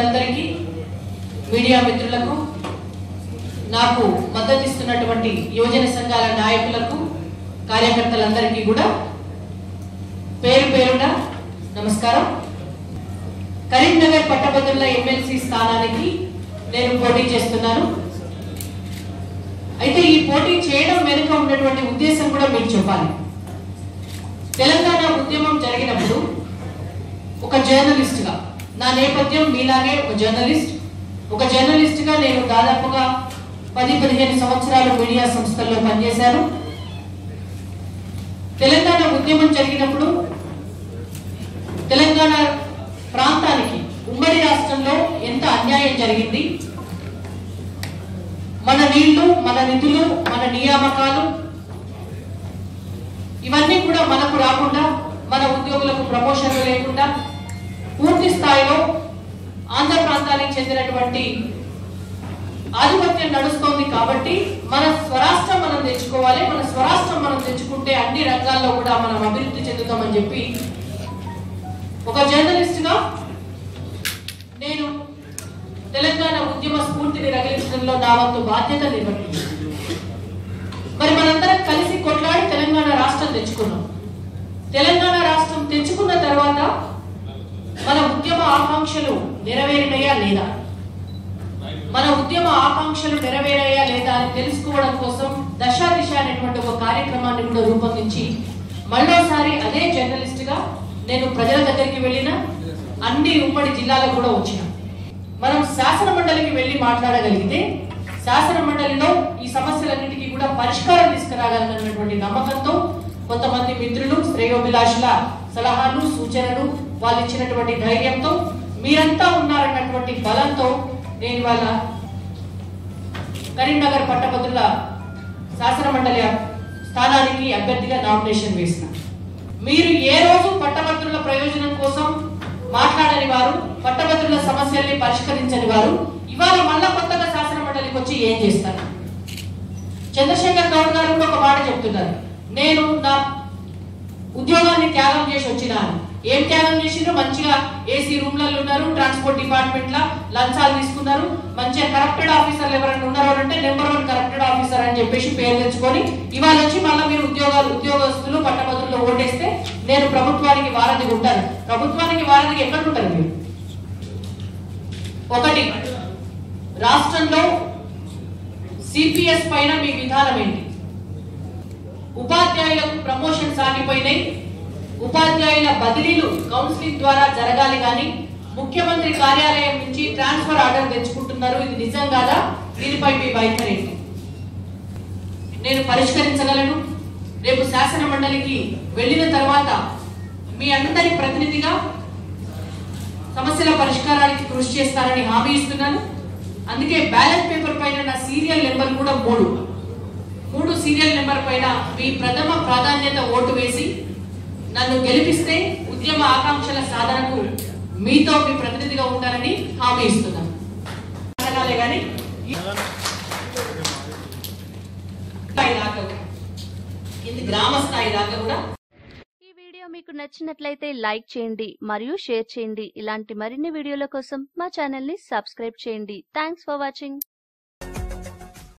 మిత్రులందరికీ మీడియా మిత్రులకు నాకు మద్దతిస్తున్నటువంటి యువజన సంఘాల నాయకులకు కార్యకర్తలందరికీ కూడా పేరు పేరున నమస్కారం. కరీంనగర్ పట్టభద్రుల ఎమ్మెల్సీ స్థానానికి నేను పోటీ చేస్తున్నాను. అయితే ఈ పోటీ చేయడం వెనుక ఉన్నటువంటి ఉద్దేశం కూడా మీరు చెప్పాలి. తెలంగాణ ఉద్యమం జరిగినప్పుడు ఒక జర్నలిస్ట్గా నా నేపథ్యం మీలాగే ఒక జర్నలిస్ట్. ఒక జర్నలిస్ట్గా నేను దాదాపుగా పది పదిహేను సంవత్సరాలు మీడియా సంస్థల్లో పనిచేశాను. తెలంగాణ ఉద్యమం జరిగినప్పుడు తెలంగాణ ప్రాంతానికి ఉమ్మడి రాష్ట్రంలో ఎంత అన్యాయం జరిగింది? మన నీళ్ళు మన నిధులు మన నియామకాలు ఇవన్నీ కూడా మనకు రాకుండా మన ఉద్యోగులకు ప్రమోషన్లు లేకుండా పూర్తి స్థాయిలో ఆంధ్ర ప్రాంతానికి చెందినటువంటి ఆధిపత్యం నడుస్తోంది కాబట్టి మన స్వరాష్ట్రం మనం తెచ్చుకోవాలి మన స్వరాష్ట్రం మనం తెచ్చుకుంటే అన్ని రంగాల్లో కూడా మనం అభివృద్ధి చెందుతామని చెప్పి ఒక జర్నలిస్ట్గా నేను తెలంగాణ ఉద్యమ స్ఫూర్తిని రగిలించడంలో నా వంతు బాధ్యత నిర్వహించాను. మరి మనందరం కలిసి కొట్లాడి తెలంగాణ రాష్ట్రం తెచ్చుకున్నాం. తెలంగాణ రాష్ట్రం తెచ్చుకున్న తర్వాత ఆకాంక్షలు నెరవేరినయా లేదా? మన ఉద్యమ ఆకాంక్షలు నెరవేరాయా లేదా అని తెలుసుకోవడం కోసం దశాదిశ అనేటువంటి ఒక కార్యక్రమాన్ని కూడా రూపొందించి మళ్ళోసారి అదే జర్నలిస్ట్గా నేను ప్రజల దగ్గరికి వెళ్ళిన అన్ని ఉమ్మడి జిల్లాలకు కూడా వచ్చిన. మనం శాసన మండలికి వెళ్ళి మాట్లాడగలిగితే శాసన మండలిలో ఈ సమస్యలన్నిటికీ కూడా పరిష్కారం తీసుకురాగలనటువంటి నమ్మకంతో కొంతమంది మిత్రులు శ్రేయోభిలాషుల సలహాలు సూచనలు వాళ్ళు ఇచ్చినటువంటి ధైర్యంతో మీరంతా ఉన్నారన్నటువంటి బలంతో నేను ఇవాళ కరీంనగర్ పట్టభద్రుల శాసనమండలి స్థానానికి అభ్యర్థిగా నామినేషన్ వేసిన. మీరు ఏ రోజు పట్టభద్రుల ప్రయోజనం కోసం మాట్లాడని వారు పట్టభద్రుల సమస్యల్ని పరిష్కరించని వారు ఇవాళ మళ్ళా కొత్తగా శాసన మండలికి వచ్చి ఏం చేస్తారు? చంద్రశేఖర్ గౌడ్ గారు కూడా ఒక మాట చెప్తున్నారు. నేను నా ఉద్యోగాన్ని త్యాగం చేసి వచ్చినాను. ఏం త్యాగం చేసిండ్రు? మంచిగా ఏసీ రూమ్లలో ఉన్నారు ట్రాన్స్పోర్ట్ డిపార్ట్మెంట్ లా లంచాలు తీసుకున్నారు. మంచిగా కరప్టెడ్ ఆఫీసర్లు ఎవరైనా ఉన్నారు అంటే నెంబర్ వన్ కరప్టెడ్ ఆఫీసర్ అని చెప్పేసి పేరు తెచ్చుకొని ఇవాళ వచ్చి మళ్ళీ మీరు ఉద్యోగాలు ఉద్యోగస్తులు పట్టభద్రులు ఓటేస్తే నేను ప్రభుత్వానికి వారధి ఉంటాను. ప్రభుత్వానికి వారధి ఎక్కడ ఉంటారు మీరు? ఒకటి రాష్ట్రంలో సిపిఎస్ పైన మీ విధానం ఏంటి? ఉపాధ్యాయులకు ప్రమోషన్స్ ఆగిపోయినాయి. ఉపాధ్యాయుల బదిలీలు కౌన్సిలింగ్ ద్వారా జరగాలి కానీ ముఖ్యమంత్రి కార్యాలయం నుంచి ట్రాన్స్ఫర్ ఆర్డర్ తెచ్చుకుంటున్నారు. ఇది నిజం కాదా? దీనిపై మీ వైఖరి నేను పరిష్కరించగలను? రేపు శాసన మండలికి వెళ్ళిన తర్వాత మీ అందరి ప్రతినిధిగా సమస్యల పరిష్కారానికి కృషి చేస్తారని హామీ ఇస్తున్నాను. అందుకే బ్యాలెట్ పేపర్ పైన నా సీరియల్ నెంబర్ కూడా మూడు. మూడు సీరియల్ నెంబర్ పైన మీ ప్రథమ ప్రాధాన్యత ఓటు వేసి నన్ను గెలిపిస్తే ఉద్యమ ఆకాంక్షల సాధనకు మీతో మీ ప్రతినిధిగా ఉంటానని హామీ ఇస్తున్నాను. కానీ స్థాయి గ్రామ స్థాయి దాకా కూడా. ఈ వీడియో మీకు నచ్చినట్లయితే లైక్ చేయండి మరియు షేర్ చేయండి. ఇలాంటి మరిన్ని వీడియోల కోసం మా ఛానల్ని సబ్స్క్రైబ్ చేయండి. Thanks for watching.